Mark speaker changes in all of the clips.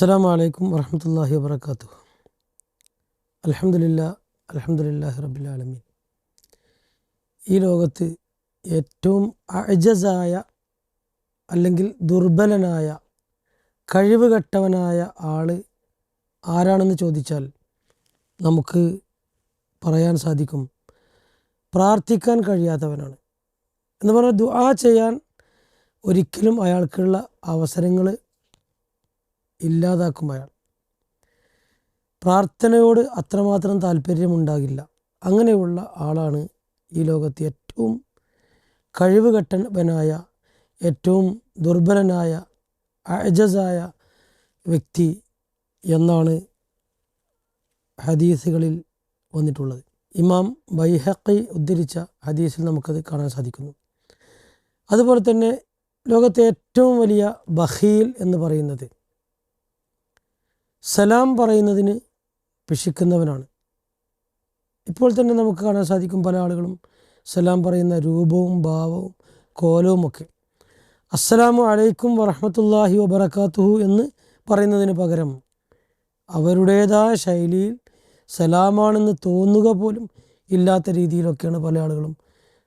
Speaker 1: അസ്സാം വലൈക്കും വർഹമത്തല്ലാഹി വാബർക്കാത്തു അലഹമുല്ല അലഹമുല്ലാഹി റബിലാലമീൻ ഈ ലോകത്ത് ഏറ്റവും അജസായ അല്ലെങ്കിൽ ദുർബലനായ കഴിവ് കെട്ടവനായ ആൾ ആരാണെന്ന് ചോദിച്ചാൽ നമുക്ക് പറയാൻ സാധിക്കും പ്രാർത്ഥിക്കാൻ കഴിയാത്തവനാണ്. എന്ന് പറഞ്ഞാൽ ദുആ ചെയ്യാൻ ഒരിക്കലും അയാൾക്കുള്ള അവസരങ്ങൾ ഇല്ലാതാക്കും അയാൾ പ്രാർത്ഥനയോട് അത്രമാത്രം താല്പര്യമുണ്ടാകില്ല. അങ്ങനെയുള്ള ആളാണ് ഈ ലോകത്ത് ഏറ്റവും കഴിവ് കെട്ടവനായ ഏറ്റവും ദുർബലനായ അജസായ വ്യക്തി എന്നാണ് ഹദീസുകളിൽ വന്നിട്ടുള്ളത്. ഇമാം ബൈഹക്കി ഉദ്ധരിച്ച ഹദീസിൽ നമുക്കത് കാണാൻ സാധിക്കുന്നു. അതുപോലെ തന്നെ ലോകത്തെ ഏറ്റവും വലിയ ബഹീൽ എന്ന് പറയുന്നത് സലാം പറയുന്നതിന് പിശിക്കുന്നവനാണ്. ഇപ്പോൾ തന്നെ നമുക്ക് കാണാൻ സാധിക്കും പല ആളുകളും സലാം പറയുന്ന രൂപവും ഭാവവും കോലവും ഒക്കെ. അസ്സലാമു അലൈക്കും വറഹമത്തല്ലാഹി വബർക്കാത്തുഹു എന്ന് പറയുന്നതിന് പകരം അവരുടേതായ ശൈലിയിൽ സലാമാണെന്ന് തോന്നുക പോലും ഇല്ലാത്ത രീതിയിലൊക്കെയാണ് പല ആളുകളും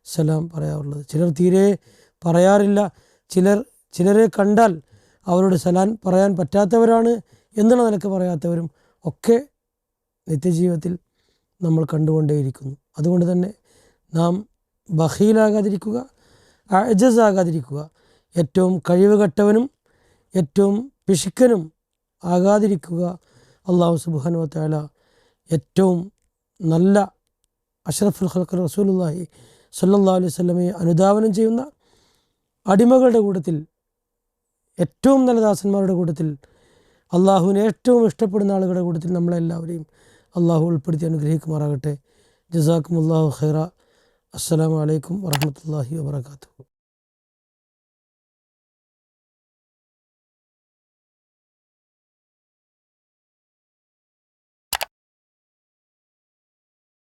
Speaker 1: സലാം പറയാറുള്ളത്. ചിലർ തീരെ പറയാറില്ല. ചിലർ ചിലരെ കണ്ടാൽ അവരോട് സലാൻ പറയാൻ പറ്റാത്തവരാണ്. എന്നുള്ള നിലയ്ക്ക് പറയാത്തവരും ഒക്കെ നിത്യജീവിതത്തിൽ നമ്മൾ കണ്ടുകൊണ്ടേയിരിക്കുന്നു. അതുകൊണ്ട് തന്നെ നാം ബഹീലാകാതിരിക്കുക അജസാകാതിരിക്കുക. ഏറ്റവും കഴിവുകെട്ടവനും ഏറ്റവും പിശുക്കനും ആകാതിരിക്കുക അള്ളാഹു സുബാനു താല ഏറ്റവും നല്ല അഷ്റഫുൽ ഖൽഖർ റസൂലുല്ലാഹി സല്ലാ അലൈഹി സ്വലമയെ അനുധാവനം ചെയ്യുന്ന അടിമകളുടെ കൂട്ടത്തിൽ ഏറ്റവും നല്ല ദാസന്മാരുടെ കൂട്ടത്തിൽ അള്ളാഹുവിനെ ഏറ്റവും ഇഷ്ടപ്പെടുന്ന ആളുകളുടെ കൂട്ടത്തിൽ നമ്മളെല്ലാവരെയും അള്ളാഹു ഉൾപ്പെടുത്തി അനുഗ്രഹിക്കുമാറാകട്ടെ. ജസാക്കും അള്ളാഹു ഖൈറ. അസ്സാം വലൈക്കും വാഹമത്തല്ലാഹി വാബർക്കാത്തു